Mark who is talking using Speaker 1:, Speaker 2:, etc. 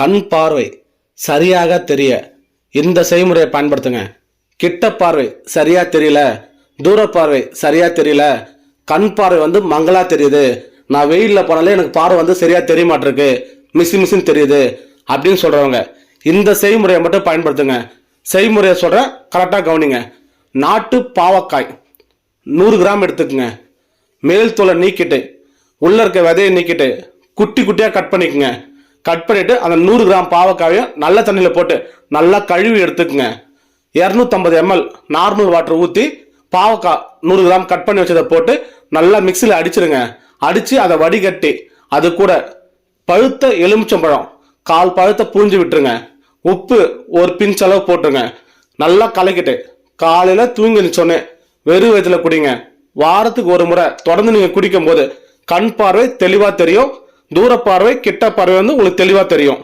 Speaker 1: கண் பார்வை சரியாக தெரிய. இந்த செய்முறையை பயன்படுத்துங்க. கிட்ட பார்வை சரியாக தெரியல. தூர பார்வை சரியாக தெரியல. கண் பார்வை வந்து மங்களாக தெரியுது. நான் வெயிலில் போனாலே எனக்கு பார்வை வந்து சரியாக தெரிய மாட்டிருக்கு. மிஸ் மிஸ்ஸுன்னு தெரியுது. அப்படின்னு சொல்கிறவங்க இந்த செய்முறையை மட்டும் பயன்படுத்துங்க. செய்முறையை சொல்கிறேன் கரெக்டாக கவனிங்க. நாட்டு பாவக்காய் நூறு கிராம் எடுத்துக்கோங்க. மேல் தோலை நீக்கிட்டு உள்ளே இருக்க விதையை நீக்கிட்டு குட்டி குட்டியாக கட் பண்ணிக்கோங்க. கட் பண்ணிவிட்டு அந்த நூறு கிராம் பாவக்காயும் நல்ல தண்ணியில் போட்டு நல்லா கழுவி எடுத்துக்கங்க. இரநூத்தம்பது எம்எல் நார்மல் வாட்டர் ஊற்றி பாவக்காய் நூறு கிராம் கட் பண்ணி வச்சதை போட்டு நல்லா மிக்சியில் அடிச்சிருங்க. அடித்து அதை வடிகட்டி அது கூட பழுத்த எலுமிச்சம்பழம் கால் பழுத்த பூஞ்சி விட்டுருங்க. உப்பு ஒரு பிஞ்ச் அளவு போட்டுருங்க. நல்லா கலக்கிட்டு காலையில் தூங்கி நிச்சோன்னே வெறும் வயதில் குடிங்க. வாரத்துக்கு ஒரு முறை தொடர்ந்து நீங்கள் குடிக்கும் போது கண் பார்வை தெளிவாக தெரியும். தூர பார்வை கிட்ட பார்வை வந்து உங்களுக்கு தெளிவாக தெரியும்.